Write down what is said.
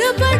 ஒருபடி